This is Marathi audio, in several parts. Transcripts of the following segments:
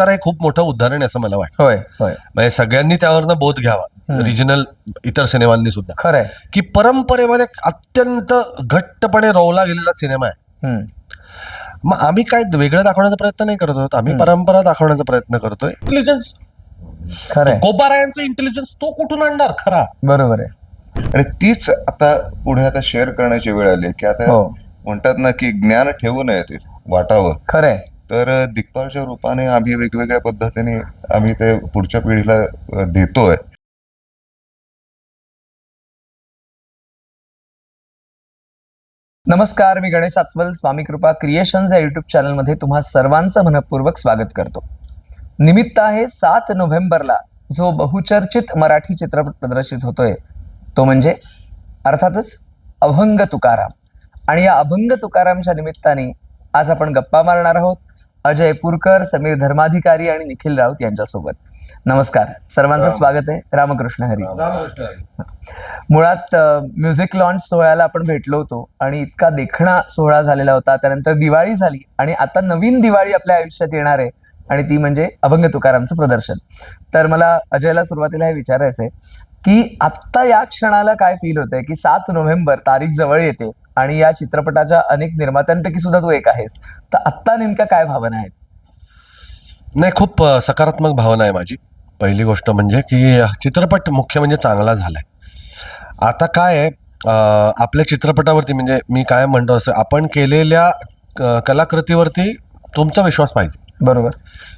तर हे खूप मोठं उदाहरण आहे असं मला वाटतं. होय होय. म्हणजे सगळ्यांनी त्यावरनं बोध घ्यावा. रिजनल इतर सिनेमांनी सुद्धा. खरंय. की परंपरेमध्ये अत्यंत घट्टपणे रोवला गेलेला सिनेमा आहे. हम्म. मग आम्ही काय वेगळं दाखवण्याचा प्रयत्न नाही करत आहोत. आम्ही परंपरा दाखवण्याचा प्रयत्न करतोय. इंटेलिजन्स खरंय. गोबारायांचं इंटेलिजन्स तो कुठून आणणार? खरा. बरोबर आहे. आणि तीच आता पुढे आता शेअर करण्याची वेळ आली की आता हो. म्हणतात ना की ज्ञान ठेवू नये ते वाटावं. खरंय. तर दिग्पालच्या रूपाने आम्ही वेगवेगळ्या पद्धतीने आम्ही ते पुढच्या पिढीला देतोय. नमस्कार मी गणेश आचवल स्वामी कृपा क्रिएशन्स या युट्यूब चॅनलमध्ये तुम्हा सर्वांचं मनपूर्वक स्वागत करतो. निमित्त आहे सात नोव्हेंबरला जो बहुचर्चित मराठी चित्रपट प्रदर्शित होतोय. तो म्हणजे अर्थातच अभंग तुकाराम. आणि या अभंग तुकारामच्या निमित्ताने आज आपण गप्पा मारणार आहोत. अजय पुरकर समीर धर्माधिकारी आणि निखिल राऊत यांच्यासोबत. नमस्कार. सर्वांचं स्वागत आहे. रामकृष्ण हरी. मुळात म्युझिक लॉन्च सोहळ्याला आपण भेटलो होतो आणि इतका देखणा सोहळा झालेला होता. त्यानंतर दिवाळी झाली आणि आता नवीन दिवाळी आपल्या आयुष्यात येणार आहे आणि ती म्हणजे अभंग तुकारामचं प्रदर्शन. तर मला अजयला सुरुवातीला हे विचारायचं आहे की आत्ता या क्षणाला काय फील होतंय की सात नोव्हेंबर तारीख जवळ येते आणि या चित्रपटाच्या अनेक निर्मात्यांपैकी सुद्धा तू एक आहेस. तर आत्ता नेमक्या काय भावना आहेत? नाही खूप सकारात्मक भावना आहे माझी. पहिली गोष्ट म्हणजे की चित्रपट मुख्य म्हणजे चांगला झालाय. आता काय आहे आपल्या चित्रपटावरती म्हणजे मी काय म्हणतो असं आपण केलेल्या कलाकृतीवरती तुमचा विश्वास पाहिजे. बरोबर.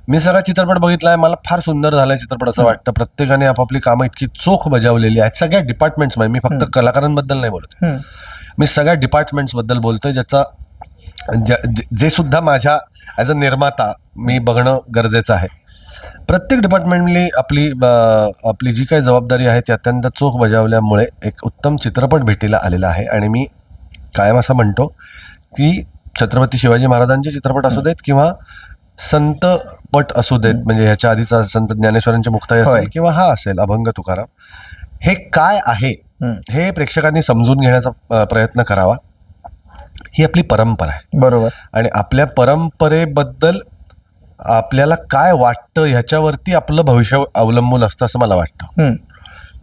मी सगळा चित्रपट बघितलाय मला फार सुंदर झालाय चित्रपट असं वाटतं. प्रत्येकाने आपापली कामं इतकी चोख बजावलेली आहेत. सगळ्या डिपार्टमेंट्स मी फक्त कलाकारांबद्दल नाही बोलत. मी सगळ्या डिपार्टमेंट्सबद्दल बोलतोय ज्याचा ज्या- जे- सुद्धा माझ्या ॲज अ निर्माता मी बघणं गरजेचं आहे प्रत्येक डिपार्टमेंटली आपली आपली जी काही जबाबदारी आहे ती अत्यंत चोख बजावल्यामुळे एक उत्तम चित्रपट भेटीला आलेला आहे आणि मी कायम असं म्हणतो की छत्रपती शिवाजी महाराजांचे चित्रपट असू देत किंवा संत पट असू देत म्हणजे ह्याच्या आधीचा संत ज्ञानेश्वरांचे मुक्ताई. असेल किंवा हा असेल अभंग तुकाराम हे काय आहे. हे. प्रेक्षकांनी समजून घेण्याचा प्रयत्न करावा. ही आपली परंपरा आहे. बरोबर. आणि आपल्या परंपरेबद्दल आपल्याला काय वाटतं ह्याच्यावरती आपलं भविष्य अवलंबून असतं असं मला वाटतं.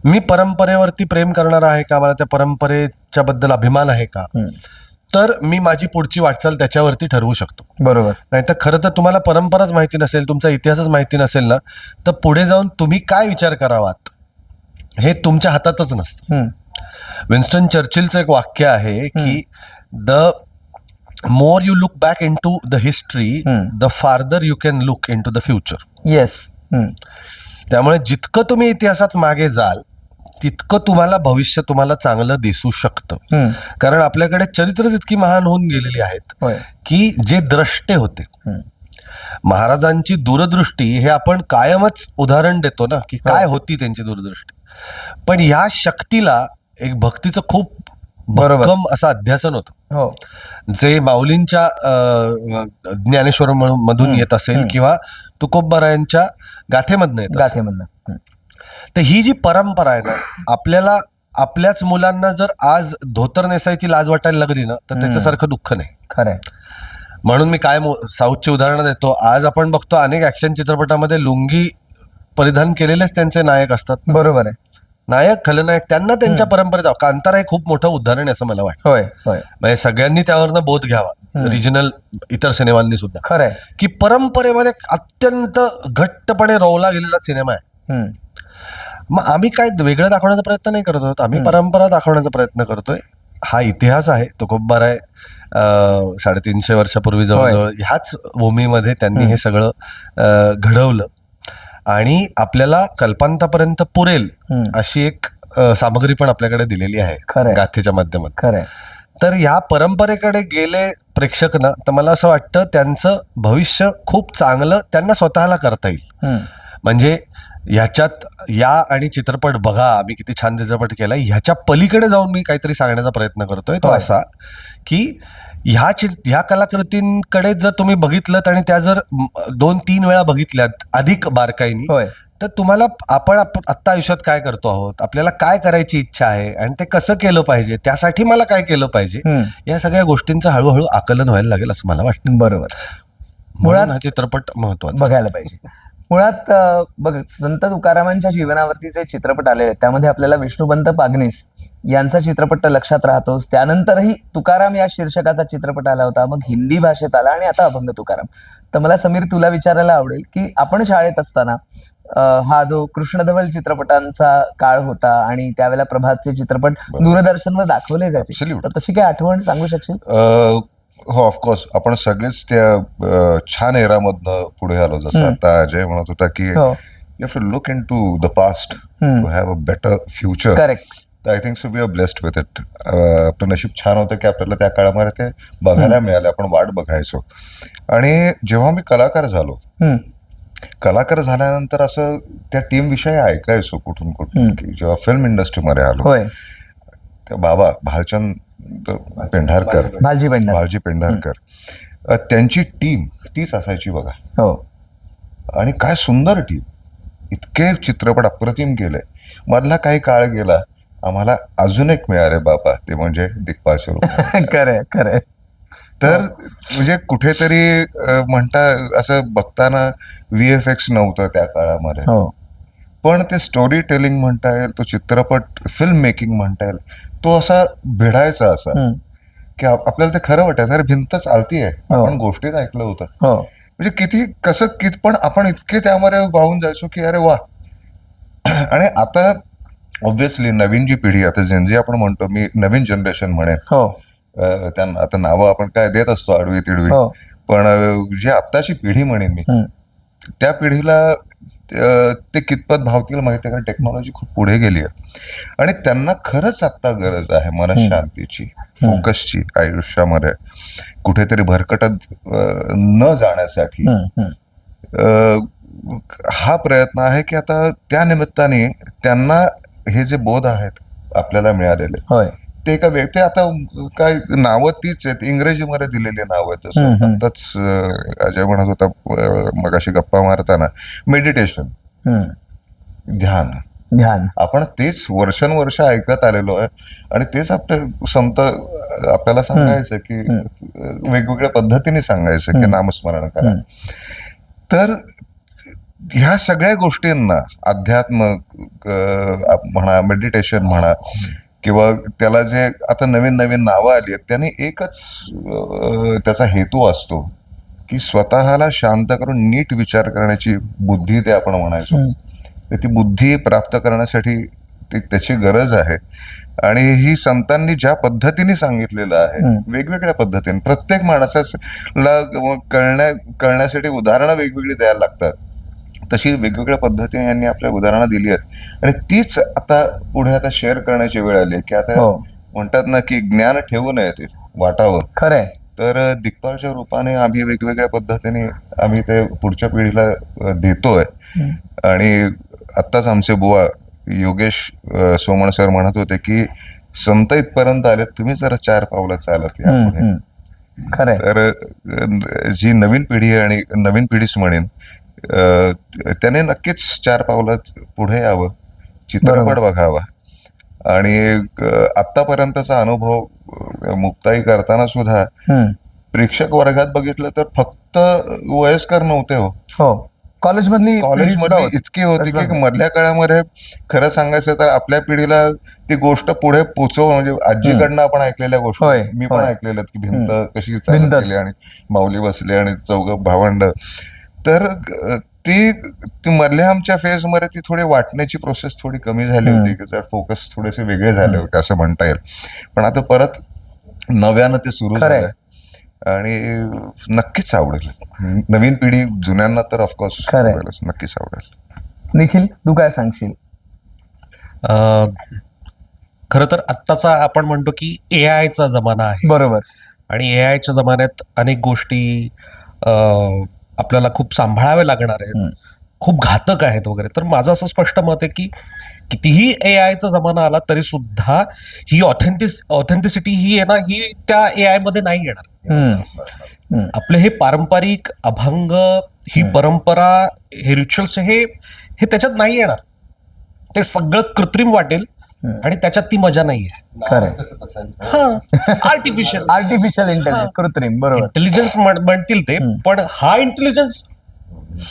मी परंपरेवरती प्रेम करणारा आहे का? मला त्या परंपरेच्या बद्दल अभिमान आहे का. तर मी माझी पुढची वाटचाल त्याच्यावरती ठरवू शकतो. बरोबर. नाहीतर खरं तर तुम्हाला परंपराच माहिती नसेल तुमचा इतिहासच माहिती नसेल ना तर पुढे जाऊन तुम्ही काय विचार करावात? हे तुमच्या हातातच नसतं. विन्स्टन चर्चिलचं एक वाक्य आहे की the more you look back into the history. The farther you can look into the future yes. त्यामुळे जितकं तुम्ही इतिहासात मागे जाल तितकं तुम्हाला भविष्य तुम्हाला चांगलं दिसू शकतं. कारण आपल्याकडे चरित्रच इतकी महान होऊन गेलेली आहेत की जे द्रष्टे होते. महाराजांची दूरदृष्टी हे आपण कायमच उदाहरण देतो ना की काय होती त्यांची दूरदृष्टी पण या शक्तीला एक भक्तीचं खूप बरोबर. असं अध्यासन होतं. हो. जे माऊलींच्या ज्ञानेश्वर मधून येत असेल किंवा तुकोबारायांच्या गाथेमधनं येत. गाथेमधनं. तर ही जी परंपरा आहे ना आपल्याला आपल्याच मुलांना जर आज धोतर नेसायची लाज वाटायला लागली ना तर त्याच्यासारखं दुःख नाही. खरंय म्हणून मी काय साऊथची उदाहरणं देतो. आज आपण बघतो अनेक ऍक्शन चित्रपटामध्ये लुंगी परिधान केलेलेच त्यांचे नायक असतात. बरोबर आहे. नायक खलनायक त्यांना त्यांच्या परंपरेचा कांतारा हे खूप मोठं उदाहरण आहे असं मला वाटतं. होय होय. म्हणजे सगळ्यांनी त्यावरनं बोध घ्यावा. रिजनल इतर सिनेमांनी सुद्धा. खरंय. की परंपरेमध्ये अत्यंत घट्टपणे रोवला गेलेला सिनेमा आहे. मग आम्ही काय वेगळं दाखवण्याचा प्रयत्न नाही करत आहोत. आम्ही परंपरा दाखवण्याचा प्रयत्न करतोय. हा इतिहास आहे. तो खूप बरा आहे. साडेतीनशे वर्षापूर्वी जवळजवळ ह्याच भूमीमध्ये त्यांनी हे सगळं घडवलं. आणि आपल्याला कल्पांतापर्यंत पुरेल. अशी एक अं, सामग्री पण आपल्याकडे दिलेली आहे खरंय. गाथेच्या माध्यमात खरंय तर ह्या परंपरेकडे गेले प्रेक्षक ना तर मला असं वाटतं त्यांचं भविष्य खूप चांगलं त्यांना स्वतःला करता येईल हम्म. म्हणजे ह्याच्यात या आणि चित्रपट बघा आम्ही किती छान चित्रपट केलाय ह्याच्या पलीकडे जाऊन मी काहीतरी सांगण्याचा प्रयत्न करतोय तो होय. असा की ह्या चि ह्या कलाकृतींकडे जर तुम्ही बघितलं आणि त्या जर दोन तीन वेळा बघितल्यात अधिक बारकाईनी होय. तर तुम्हाला आपण आप- आत्ता आयुष्यात काय करतो आहोत? आपल्याला काय करायची इच्छा आहे? आणि ते कसं केलं पाहिजे? त्यासाठी मला काय केलं पाहिजे. या सगळ्या गोष्टींचं हळूहळू आकलन व्हायला लागेल असं मला वाटतं. बरोबर. म्हणून हा चित्रपट महत्त्वाचा बघायला पाहिजे. मुळात बघ संत तुकारामांच्या जीवनावरती जे चित्रपट आले आहेत, त्यामध्ये आपल्याला विष्णुबंत पागनीस यांचा चित्रपट तर लक्षात राहतोच. त्यानंतरही तुकाराम या शीर्षकाचा चित्रपट आला होता. मग हिंदी भाषेत आला आणि आता अभंग तुकाराम. तर मला समीर तुला विचारायला आवडेल की आपण शाळेत असताना हा जो कृष्णधवल चित्रपटांचा काळ होता आणि त्यावेळेला प्रभातचे चित्रपट दूरदर्शनवर दाखवले जायचे. तर तशी काही आठवण सांगू शकशील? हो ऑफकोर्स आपण सगळेच त्या छान एरामधनं पुढे आलो. जसं आता अजय म्हणत होता की. You have to look into the past to have a better future correct I think so we are blessed with it आपलं नशीब छान होतं की आपल्याला त्या काळामध्ये ते बघायला मिळाले आपण वाट बघायचो. आणि जेव्हा मी कलाकार झालो कलाकार झाल्यानंतर असं त्या टीम विषयी ऐकायचो कुठून कुठून की जेव्हा फिल्म इंडस्ट्रीमध्ये आलो. बाबा भालचंद पेंढारकर भालजी पेंढार भालजी पेंढारकर. त्यांची टीम तीच असायची बघा. हो. आणि काय सुंदर टीम इतके चित्रपट अप्रतिम केले. मधला काही काळ गेला आम्हाला अजून एक मिळाले बाबा ते म्हणजे दिग्पाल स्वरूप खरंय खरंय तर म्हणजे कुठेतरी म्हणता असं बघताना व्ही एफ एक्स नव्हतं त्या काळामध्ये. हो. पण ते स्टोरी टेलिंग म्हणता येईल तो चित्रपट फिल्म मेकिंग म्हणता येईल तो असा भिडायचा असा. की आप- आपल्याला ते खरं वाटायचं. अरे भिंत चालतीये हो. आपण गोष्टीत ऐकलं होतं. हो. म्हणजे किती कसं किती पण आपण इतके त्यामध्ये वाहून जायचो की अरे वा. आणि आता ऑब्व्हियसली नवीन जी पिढी आता जेनजी आपण म्हणतो मी नवीन जनरेशन म्हणेन. हो. त्यांना आता नावं आपण काय देत असतो आडवी तिडवी. हो. पण जी आत्ताची पिढी म्हणेन मी. त्या पिढीला ते कितपत भावतील माहिती आहे? कारण टेक्नॉलॉजी खूप पुढे गेली आहे. आणि त्यांना खरंच आत्ता गरज आहे मनशांतीची फोकसची आयुष्यामध्ये. कुठेतरी भरकटत न जाण्यासाठी. हा प्रयत्न आहे की आता त्या निमित्ताने त्यांना हे जे बोध आहेत आपल्याला मिळालेले होय. ते एका वे- ते आता काय नावं तीच आहेत इंग्रजीमध्ये दिलेली नावं आहेत. जसं. आताच अजय म्हणत होता अ, मगाशी गप्पा मारताना मेडिटेशन. ध्यान. ध्यान. आपण तेच वर्षानुवर्ष ऐकत आलेलो आहे आणि तेच आपले संत आपल्याला सांगायचं की वेगवेगळ्या पद्धतीने सांगायचं की नामस्मरण करा. तर ह्या सगळ्या गोष्टींना अध्यात्म म्हणा मेडिटेशन म्हणा किंवा त्याला जे आता नवीन नवीन नावं आली आहेत त्याने एकच त्याचा हेतू असतो की स्वतःला शांत करून नीट विचार करण्याची बुद्धी ते आपण म्हणायचो. तर ती बुद्धी प्राप्त करण्यासाठी ती त्याची गरज आहे. आणि ही संतांनी ज्या पद्धतीने सांगितलेलं आहे वेगवेगळ्या पद्धतीने प्रत्येक माणसाला कळण्या कळण्यासाठी उदाहरणं वेगवेगळी द्यायला लागतात. तशी वेगवेगळ्या पद्धतीने यांनी आपल्या उदाहरणं दिली आहेत. आणि तीच आता पुढे आता शेअर करण्याची वेळ आली आहे की आता हो. म्हणतात ना की ज्ञान ठेवू नये ते वाटावं. खरंय. तर दिग्पालच्या रूपाने आम्ही वेगवेगळ्या पद्धतीने आम्ही ते पुढच्या पिढीला देतोय. आणि आत्ताच आमचे बुवा योगेश सोमण सर म्हणत होते की संत इथपर्यंत आले तुम्ही जरा चार पावलं चालत या. खरंय. तर जी नवीन पिढी आहे आणि नवीन पिढीच म्हणेन त्याने नक्कीच चार पावलं पुढे यावं चित्रपट बघावा. आणि अ, आत्तापर्यंतचा अनुभव मुक्ताई करताना सुद्धा. प्रेक्षक वर्गात बघितलं तर फक्त वयस्कर नव्हते हो. हो. कॉलेज मधली पिढी सुद्धा कॉलेजमध्ये. इतकी होती की मधल्या काळामध्ये खरं सांगायचं तर आपल्या पिढीला ती गोष्ट पुढे पोचव म्हणजे आजीकडनं आपण ऐकलेल्या गोष्टी. मी पण. ऐकलेल्या की भिंत कशी आणि माऊली बसली आणि चौघ भावंड. तर ती ती मधल्या आमच्या फेजमध्ये ती थोडी वाटण्याची प्रोसेस थोडी कमी झाली होती. की जर फोकस थोडेसे वेगळे झाले होते असं म्हणता येईल. पण आता परत नव्यानं ते सुरू. झालंय. आणि नक्कीच आवडेल. नवीन पिढी जुन्यांना तर ऑफकोर्स नक्कीच आवडेल. निखिल तू काय सांगशील? अं, खरं तर आत्ताचा आपण म्हणतो की ए आयचा जमाना आहे. बरोबर. आणि ए आयच्या जमान्यात अनेक गोष्टी अं, आपल्याला खूप सांभाळाव्या लागणार आहेत खूप घातक आहेत वगैरे. तर माझं असं स्पष्ट मत आहे की कितीही ए आयचा जमाना आला तरी सुद्धा ही ऑथेंटिस ऑथेंटिसिटी ही आहे ना ही त्या ए आयमध्ये नाही येणार. आपले हे पारंपरिक अभंग ही परंपरा हे रिच्युअल्स हे हे त्याच्यात नाही येणार. ते सगळं कृत्रिम वाटेल. आणि त्याच्यात ती मजा नाहीये. हा. आर्टिफिशियल आर्टिफिशियल इंटेलिजन्स कृत्रिम बरोबर. इंटेलिजन्स म्हणतील ते पण हा इंटेलिजन्स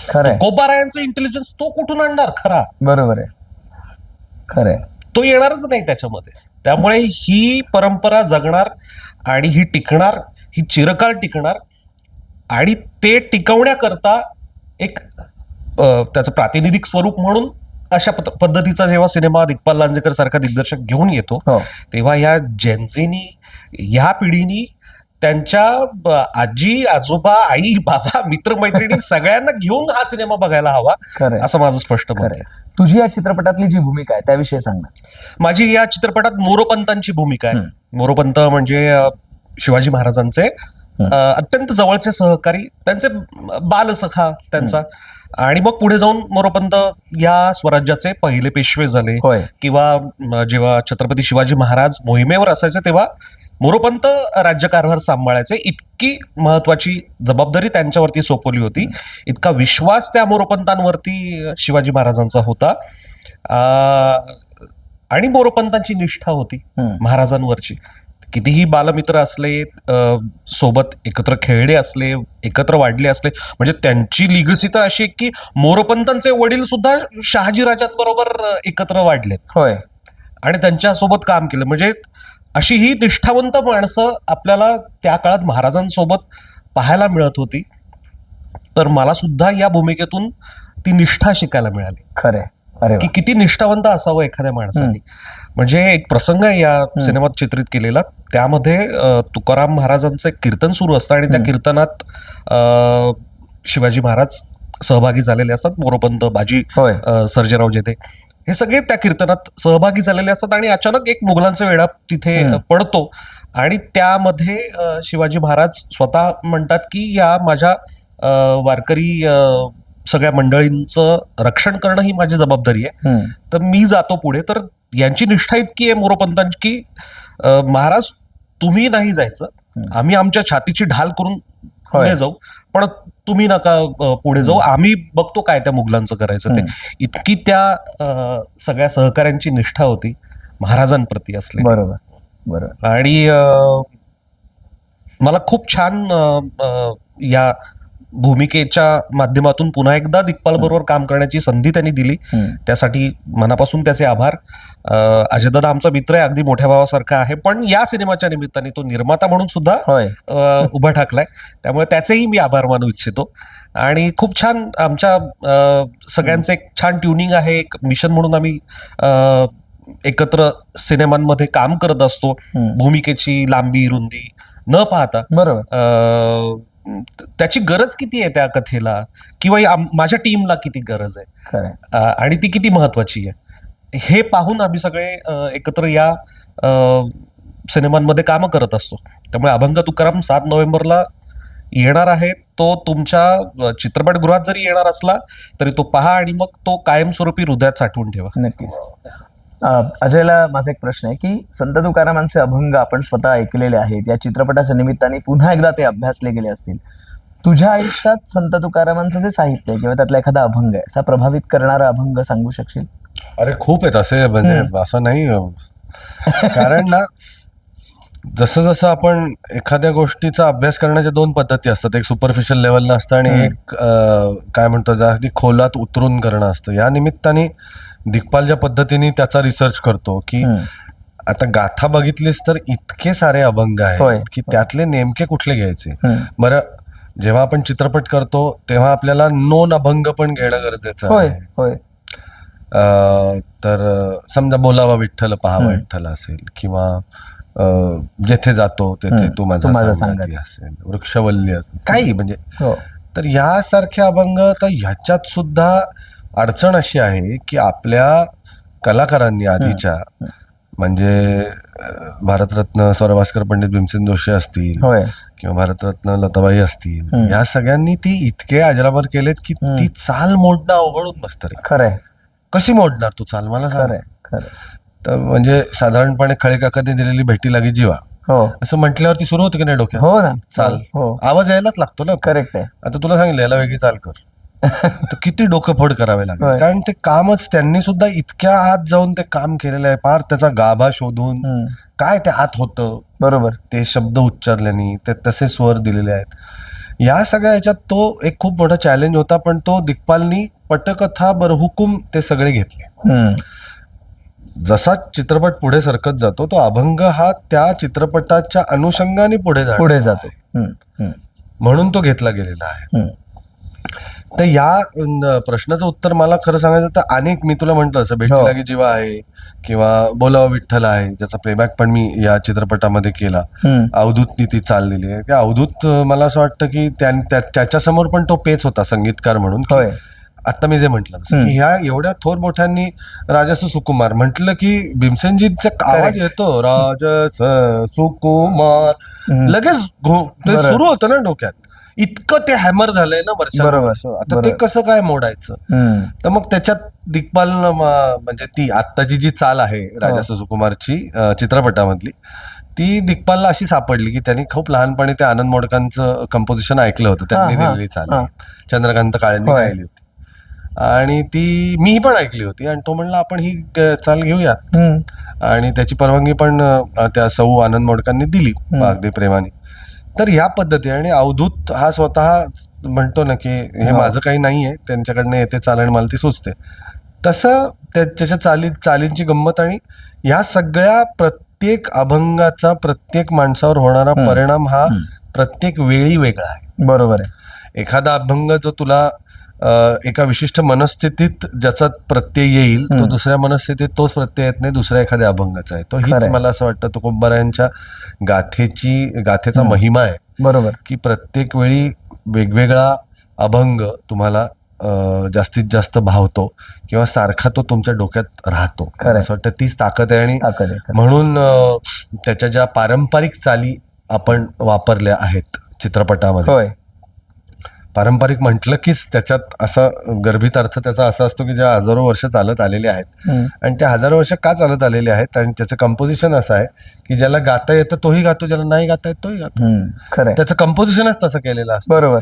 खरंय. गोबारायांचं इंटेलिजन्स तो कुठून आणणार? खरा. बरोबर आहे. खरंय. तो येणारच नाही त्याच्यामध्ये. त्यामुळे ही परंपरा जगणार आणि ही टिकणार ही चिरकाल टिकणार आणि ते टिकवण्याकरता एक त्याचं प्रातिनिधिक स्वरूप म्हणून अशा पद- पद्धतीचा जेव्हा सिनेमा दिग्पाल लांजेकर सारखा दिग्दर्शक घेऊन येतो हो. तेव्हा या जेन्झीनी ह्या पिढीनी त्यांच्या आजी आजोबा आई बाबा मित्रमैत्रिणी सगळ्यांना घेऊन हा सिनेमा बघायला हवा. असं माझं स्पष्ट मत आहे. तुझी या चित्रपटातली जी भूमिका आहे त्याविषयी सांग माझी या चित्रपटात मोरोपंतांची भूमिका आहे. मोरोपंत म्हणजे शिवाजी महाराजांचे अत्यंत जवळचे सहकारी त्यांचे बालसखा त्यांचा. आणि मग पुढे जाऊन मोरोपंत या स्वराज्याचे पहिले पेशवे झाले. होय. किंवा जेव्हा छत्रपती शिवाजी महाराज मोहिमेवर असायचे तेव्हा मोरोपंत राज्यकारभार सांभाळायचे. इतकी महत्वाची जबाबदारी त्यांच्यावरती सोपवली होती. इतका विश्वास त्या मोरोपंतांवरती शिवाजी महाराजांचा होता. आणि मोरोपंतांची निष्ठा होती महाराजांवरची. कितीही बालमित्र असले सोबत एकत्र खेळले असले एकत्र वाढले असले म्हणजे त्यांची लिगसी तर अशी आहे की मोरोपंतांचे वडील सुद्धा शहाजी एकत्र वाढलेत. होय. आणि त्यांच्यासोबत काम केलं. म्हणजे अशी ही निष्ठावंत माणसं आपल्याला त्या काळात महाराजांसोबत पाहायला मिळत होती. तर मला सुद्धा या भूमिकेतून ती निष्ठा शिकायला मिळाली. वा. की किती निष्ठावंत असावं एखाद्या माणसाने. म्हणजे एक प्रसंग आहे या सिनेमात चित्रित केलेला. त्यामध्ये तुकाराम महाराजांचं कीर्तन सुरू असतं आणि त्या कीर्तनात अ, शिवाजी महाराज सहभागी झालेले असतात. मोरोपंत बाजी सर्जेराव जेथे. हे सगळे त्या कीर्तनात सहभागी झालेले असतात आणि अचानक एक मुघलांचा वेढा तिथे पडतो. आणि त्यामध्ये शिवाजी महाराज स्वतः म्हणतात की या माझ्या वारकरी सगळ्या मंडळींचं रक्षण करणं ही माझी जबाबदारी आहे. तर मी जातो पुढे. तर यांची निष्ठा इतकी आहे मोरोपंतांची की महाराज तुम्ही नाही जायचं. आम्ही आमच्या छातीची ढाल करून पुढे जाऊ. पण तुम्ही नका पुढे जाऊ. आम्ही बघतो काय त्या मुघलांचं करायचं ते. इतकी त्या सगळ्या सहकाऱ्यांची निष्ठा होती महाराजांप्रती असले बरोबर बरोबर. आणि मला खूप छान या भूमिकेच्या माध्यमातून पुन्हा एकदा दिग्पाल बरोबर काम करण्याची संधी त्यांनी दिली. त्यासाठी मनापासून त्याचे आभार. अजयदादा आमचा मित्र आहे अगदी मोठ्या भावासारखा आहे पण या सिनेमाच्या निमित्ताने तो निर्माता म्हणून सुद्धा उभा ठाकलाय. त्यामुळे त्याचेही मी आभार मानू इच्छितो. आणि खूप छान आमच्या सगळ्यांचं एक छान ट्युनिंग आहे एक मिशन म्हणून आम्ही एकत्र सिनेमांमध्ये काम करत असतो. भूमिकेची लांबी रुंदी न पाहता. बरोबर. त्याची गरज किती आहे त्या कथेला? किंवा माझ्या टीमला किती गरज आहे? आणि ती किती महत्वाची आहे? हे पाहून आम्ही सगळे एकत्र या सिनेमांमध्ये कामं करत असतो. त्यामुळे अभंग तुकाराम सात नोव्हेंबरला येणार आहे. तो तुमच्या चित्रपटगृहात जरी येणार असला तरी तो पहा आणि मग तो कायमस्वरूपी हृदयात साठवून ठेवा. नक्कीच. अजयला माझा एक प्रश्न आहे की संत तुकारामांचे अभंग आपण स्वतः ऐकलेले आहेत. या चित्रपटाच्या निमित्ताने पुन्हा एकदा ते अभ्यासले गेले असतील. तुझ्या आयुष्यात संत तुकारामांचं जे साहित्य आहे किंवा त्यातला एखादा अभंग आहे असा प्रभावित करणारा अभंग सांगू शकशील? अरे खूप आहेत असे म्हणजे असं नाही. कारण ना जसं जसं आपण एखाद्या गोष्टीचा अभ्यास करण्याच्या दोन पद्धती असतात. एक सुपरफिशियल लेवलला असतं आणि एक काय म्हणतो जास्ती खोलात उतरून करणं असतं. या निमित्ताने दिग्पाल ज्या पद्धतीने त्याचा रिसर्च करतो की आता गाथा बघितलीस तर इतके सारे अभंग. आहेत की त्यातले नेमके कुठले घ्यायचे? बरं जेव्हा आपण चित्रपट करतो तेव्हा आपल्याला नोन अभंग पण घेणं गरजेचं आहे. तर समजा बोलावा विठ्ठल पहावा विठ्ठल असेल किंवा जेथे जातो तेथे तू माझा संगाती. असेल वृक्षवल्ली असेल. काही म्हणजे हो. तर यासारखे अभंग तर ह्याच्यात सुद्धा अडचण अशी आहे की आपल्या कलाकारांनी आधीच्या म्हणजे भारतरत्न स्वरभास्कर पंडित भीमसेन जोशी असतील किंवा भारतरत्न लताबाई असतील या सगळ्यांनी ती इतके अजरामर केलेत की ती चाल मोडणं अवघडून बसतं रे. खरंय. कशी मोडणार तू चाल? मला सांग. तर म्हणजे साधारणपणे खळे काकाने दिलेली भेटी लागी जीवा. हो. असं म्हटल्यावरती सुरू होती की नाही डोक्यात? हो ना. चाल. हो. आवाज यायलाच लागतो ना. करेक्ट आहे. आता तुला सांगितलं याला वेगळी चाल कर. तर किती डोकंफोड करावे होय. लागेल कारण ते कामच त्यांनी सुद्धा इतक्या आत जाऊन ते काम केलेलं आहे फार त्याचा गाभा शोधून हम्म. काय ते आत होतं बरोबर ते शब्द उच्चारल्याने ते तसे स्वर दिलेले आहेत या सगळ्या ह्याच्यात तो एक खूप मोठा चॅलेंज होता पण तो दिग्पालनी पटकथा बरहुकूम ते सगळे घेतले हम्म. जसा चित्रपट पुढे सरकत जातो तो अभंग हा त्या चित्रपटाच्या अनुषंगाने पुढे जातो पुढे जातो हम्म. हम्म. म्हणून तो घेतला गेलेला आहे हम्म. तर या प्रश्नाचं उत्तर मला खरं सांगायचं तर अनेक मी तुला म्हंटल असं हो. भेटी लागी जीवा आहे किंवा बोलावा विठ्ठल आहे ज्याचा प्लेबॅक पण मी या चित्रपटामध्ये केला. हम्म. अवधूतनी ती चाल दिली आहे अवधूत मला असं वाटतं की त्यां- त्या- त्याच्यासमोर पण तो पेच होता संगीतकार म्हणून. की आता मी जे म्हटलं की ह्या एवढ्या थोर मोठ्यांनी राजस सुकुमार म्हटलं की भीमसेनजीचा आवाज येतो राजस सुकुमार. लगेच. सुरू होतं ना डोक्यात. इतकं ते हॅमर झालंय ना वर्षा. आता ते. कसं काय मोडायचं. तर मग त्याच्यात दिग्पाल म्हणजे ती आत्ताची जी चाल आहे राजस सुकुमारची अं, चित्रपटामधली ती दिग्पालला अशी सापडली की त्यांनी खूप लहानपणी ते आनंद मोडकांचं कंपोजिशन ऐकलं होतं त्यांनी हा, हा, दिलेली चाल हा. चंद्रकांत काळेंनी. गायली होती आणि ती मीही पण ऐकली होती आणि तो म्हणला आपण ही चाल घेऊयात. आणि त्याची परवानगी पण त्या सौ आनंद मोडकांनी दिली अगदी प्रेमाने तर ह्या पद्धती आणि अवधूत हा स्वतः म्हणतो ना की हे. माझं काही नाहीये. त्यांच्याकडनं येते चाल आणि मला ती सुचते. तसं त्या- त्याच्या चाली चालींची गंमत आणि ह्या सगळ्या प्रत्येक अभंगाचा प्रत्येक माणसावर होणारा परिणाम हा. प्रत्येक वेळी वेगळा आहे. बरोबर आहे. एखादा अभंग जो तुला एका विशिष्ट मनस्थितीत ज्याचा प्रत्यय येईल तो दुसऱ्या मनस्थितीत तोच प्रत्यय येत नाही दुसऱ्या एखाद्या अभंगाचा आहे. तो हीच. मला असं वाटतं तुकोबारायांच्या गाथेची गाथेचा महिमा आहे. बरोबर. की प्रत्येक वेळी वेगवेगळा अभंग तुम्हाला जास्तीत जास्त भावतो किंवा सारखा तो तुमच्या डोक्यात राहतो. असं वाटतं तीच ताकद आहे आणि. म्हणून त्याच्या ज्या पारंपरिक चाली आपण वापरल्या आहेत चित्रपटामध्ये पारंपरिक म्हटलं कीच त्याच्यात असा गर्भित अर्थ त्याचा असा असतो की ज्या हजारो वर्ष चालत आलेले आहेत. आणि त्या हजारो वर्ष का चालत आलेले आहेत? आणि त्याचं कंपोजिशन असं आहे की ज्याला गाता येतं तोही गातो ज्याला नाही गाता येत तोही गातो. त्याचं कंपोजिशनच तसं केलेलं असतं. बरोबर.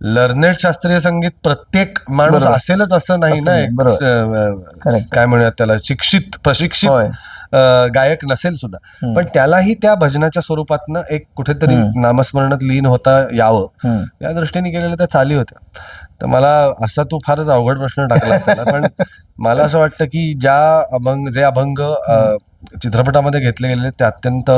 लर्नेड शास्त्रीय संगीत प्रत्येक माणूस बरोबर. असेलच असं नाही असं ना नाही, एक बरोबर. अ, Correct. काय म्हणूयात त्याला शिक्षित प्रशिक्षित होय. अ, गायक नसेल सुद्धा पण त्यालाही त्या भजनाच्या स्वरूपातनं एक कुठेतरी नामस्मरणात लीन होता यावं हम्म. या दृष्टीने केलेल्या त्या चाली होत्या तर मला असा तू फारच अवघड प्रश्न टाकला असताना पण मला असं वाटतं की ज्या अभंग जे अभंग अ, चित्रपटामध्ये घेतले गेलेले ते अत्यंत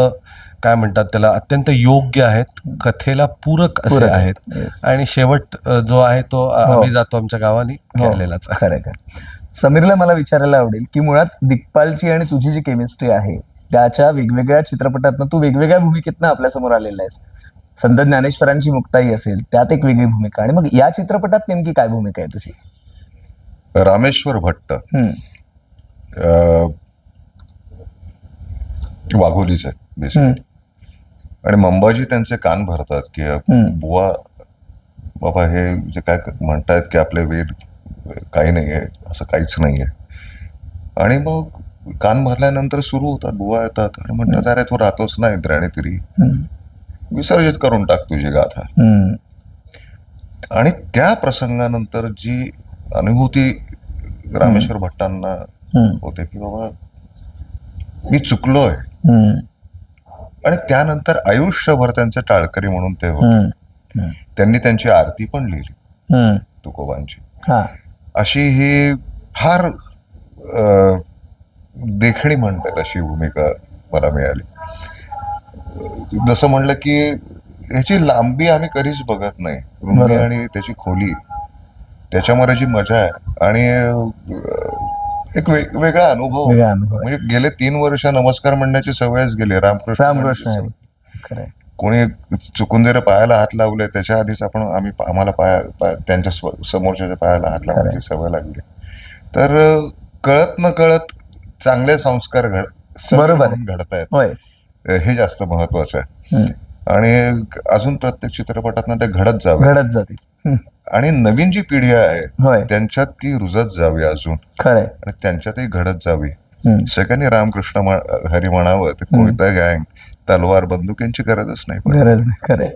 काय म्हणतात त्याला अत्यंत योग्य आहेत कथेला पूरक असे पूरक आहेत Yes. आणि शेवट अ, जो आहे तो अ, हो. आम्ही जातो आमच्या गावाने हो. केलेलाच आहे खरं खरं समीरला मला विचारायला आवडेल की मुळात दिग्पालची आणि तुझी जी केमिस्ट्री आहे त्याच्या वेगवेगळ्या चित्रपटातनं तू वेगवेगळ्या भूमिकेतनं आपल्यासमोर आलेला आहेस संत ज्ञानेश्वरांची मुक्ताई असेल त्यात एक वेगळी भूमिका आणि मग या चित्रपटात नेमकी काय भूमिका आहे तुझी रामेश्वर भट्ट हम्म. अं, वाघोलीचे हम्म. बेसिकली आणि मंबाजी त्यांचे कान भरतात की बुवा बाबा हे जे काय म्हणतायत की आपले वेद काही नाही आहे असं काहीच नाही आहे आणि मग कान भरल्यानंतर सुरू होतात बुवा येतात आणि म्हणतात अरे तू राहतोस ना इंद्रायणी तरी. विसर्जित करून टाक तुझी गाथा. आणि त्या प्रसंगानंतर जी अनुभूती रामेश्वर भट्टांना. होते की बाबा मी चुकलोय. आणि त्यानंतर आयुष्यभर त्यांचे टाळकरी म्हणून ते होते. त्यांनी त्यांची आरती पण लिहिली. तुकोबांची. अशी ही फार देखणी म्हणतात अशी भूमिका मला मिळाली. जसं म्हणलं की ह्याची लांबी आम्ही कधीच बघत नाही. रुंदी. आणि त्याची खोली. त्याच्यामध्ये जी मजा आहे. आणि एक वेग- वेगळा अनुभव. वेगळा अनुभव आहे. म्हणजे गेले तीन वर्ष नमस्कार म्हणण्याची सवयच गेली रामकृष्ण रामकृष्ण हरी कोणी चुकून जरी पायाला हात लावले त्याच्या आधीच आपण आम्ही आम्हाला पाया पाय- त्यांच्या स्व- समोरच्या पायाला हात लावण्याची सवय लागली. तर अ, कळत न कळत चांगले संस्कार घड बरोबर आहे. म्हणून घडतायत. होय. अ, हे जास्त महत्वाचं आहे. हम्म. आणि अजून प्रत्येक चित्रपटातनं ते घडत जावे. घडत जातील. आणि नवीन जी पिढी आहे त्यांच्यात ती रुजत जावी अजून. खरंय. आणि त्यांच्यातही घडत जावी. सगळ्यांनी रामकृष्ण हरी म्हणावं ते कोयता गँग तलवार बंदुकींची गरजच नाही. गरज नाही खरंय.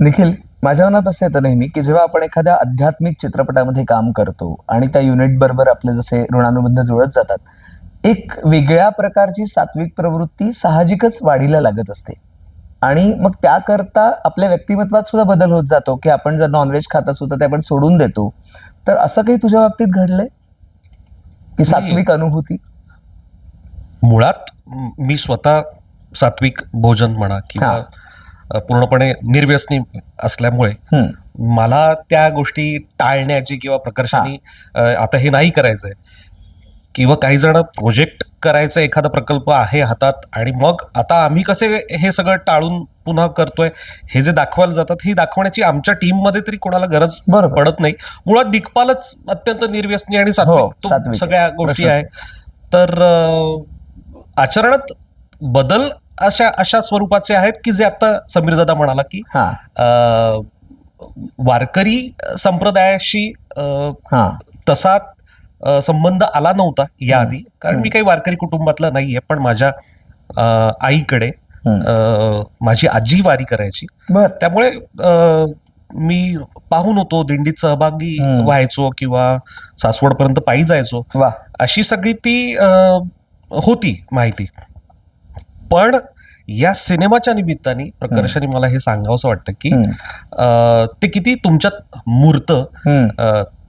निखिल माझ्या मनात असं येतं नेहमी की जेव्हा आपण एखाद्या आध्यात्मिक चित्रपटामध्ये काम करतो आणि त्या युनिट बरोबर आपले जसे ऋणानुबंध जुळत जातात एक वेगळ्या प्रकारची सात्विक प्रवृत्ती साहजिकच वाढीला लागत असते. आणि मग त्याकरता आपल्या व्यक्तिमत्वात सुद्धा बदल होत जातो की आपण जर नॉनव्हेज खात असू तर ते आपण सोडून देतो. तर असं काही तुझ्या बाबतीत घडलंय? की सात्विक अनुभूती? मुळात म- स्वतः सात्विक भोजन म्हणा किंवा पूर्णपणे निर्व्यसनी असल्यामुळे. मला त्या गोष्टी टाळण्याची किंवा प्रकर्षाने आता हे नाही करायचंय. किंवा काही जण प्रोजेक्ट करायचा एखादा प्रकल्प आहे हातात आणि मग आता आम्ही कसे हे सगळं टाळून पुन्हा करतोय हे जे दाखवायला जातात ही दाखवण्याची आमच्या टीममध्ये तरी कोणाला गरज. पडत नाही. मुळात दिग्पालच अत्यंत निर्व्यसनी आणि हो, सात्विक. आहे. सगळ्या गोष्टी आहे. तर आचरणात बदल अशा अशा स्वरूपाचे आहेत की जे आता समीर दादा म्हणाला की हा. वारकरी संप्रदायाशी हा. तसा संबंध आला नव्हता याआधी. कारण मी काही वारकरी कुटुंबातला नाहीये पण माझ्या आईकडे माझी आजी वारी करायची. त्यामुळे मी पाहून होतो दिंडीत सहभागी व्हायचो किंवा सासवडपर्यंत पायी जायचो. अशी सगळी ती होती माहिती. पण या सिनेमाच्या निमित्ताने प्रकर्षाने मला हे सांगावंसं वाटतं की ते किती तुमच्यात मूर्त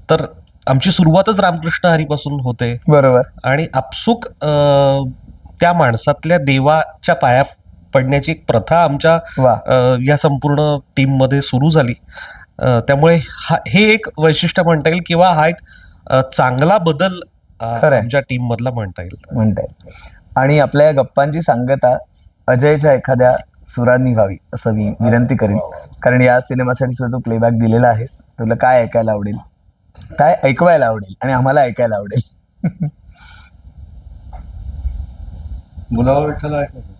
तर आमची सुरुवातच रामकृष्ण हरीपासून होते. बरोबर. आणि आपसुक त्या माणसातल्या देवाच्या पाया पडण्याची एक प्रथा आमच्या या संपूर्ण टीममध्ये सुरू झाली. त्यामुळे हा हे एक वैशिष्ट्य म्हणता येईल किंवा हा एक चांगला बदल. आमच्या टीम मधला म्हणता येईल. म्हणताय आणि आपल्या या गप्पांची सांगता अजयच्या एखाद्या सुरांनी व्हावी असं मी विनंती करीन. कारण या सिनेमासाठी सुद्धा तू प्लेबॅक दिलेला आहेस. तुला काय ऐकायला आवडेल? काय ऐकवायला आवडेल आणि आम्हाला ऐकायला आवडेल. विठ्ठल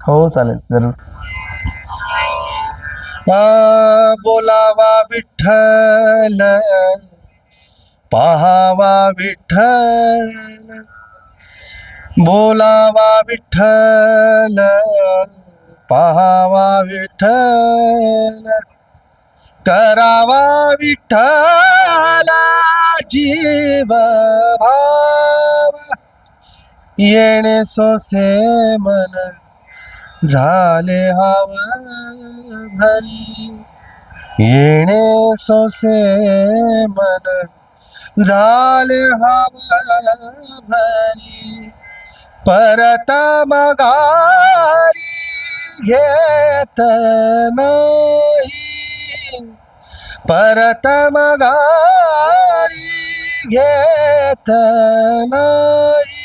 हो चालेल जरूर. बोलावा विठ्ठल पहावा विठ्ठल बोलावा विठ्ठल पहावा विठ्ठल. करावा विठ्ठला जीव भाव येणे सोसे मन झाले हवा भली येणे सोसे मन झाले हवा भली परत मगारी घेत नाही. परत मगारी घेत नाही.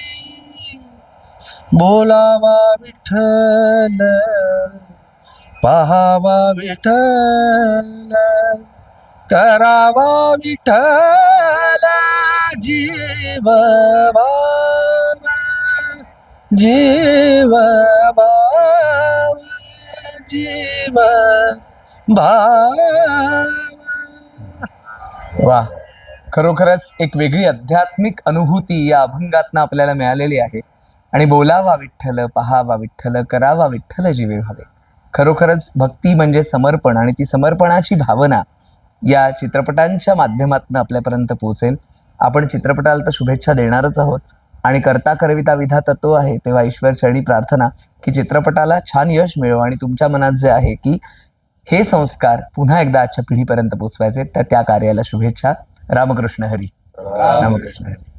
बोलावा विठ्ठल पहावा विठ्ठल करावा विठ्ठल जीव भावा जीव भावा जीव भावा वा. खरोखरच एक वेगळी आध्यात्मिक अनुभूती या अभंगातनं आपल्याला मिळालेली आहे. आणि बोलावा विठ्ठल पहावा विठ्ठल करावा विठ्ठल जीवे व्हावे. खरोखरच भक्ती म्हणजे समर्पण आणि ती समर्पणाची भावना या चित्रपटांच्या माध्यमातून आपल्यापर्यंत पोहोचेल. आपण चित्रपटाला तर शुभेच्छा देणारच आहोत. आणि करता करविता विधा तत्व आहे तेव्हा ईश्वर चरणी प्रार्थना की चित्रपटाला छान यश मिळो. आणि तुमच्या मनात जे आहे की हे संस्कार पुन्हा एकदा आजच्या पिढीपर्यंत पोहोचवायचे तर त्या कार्याला शुभेच्छा. रामकृष्ण हरी. रामकृष्ण हरी.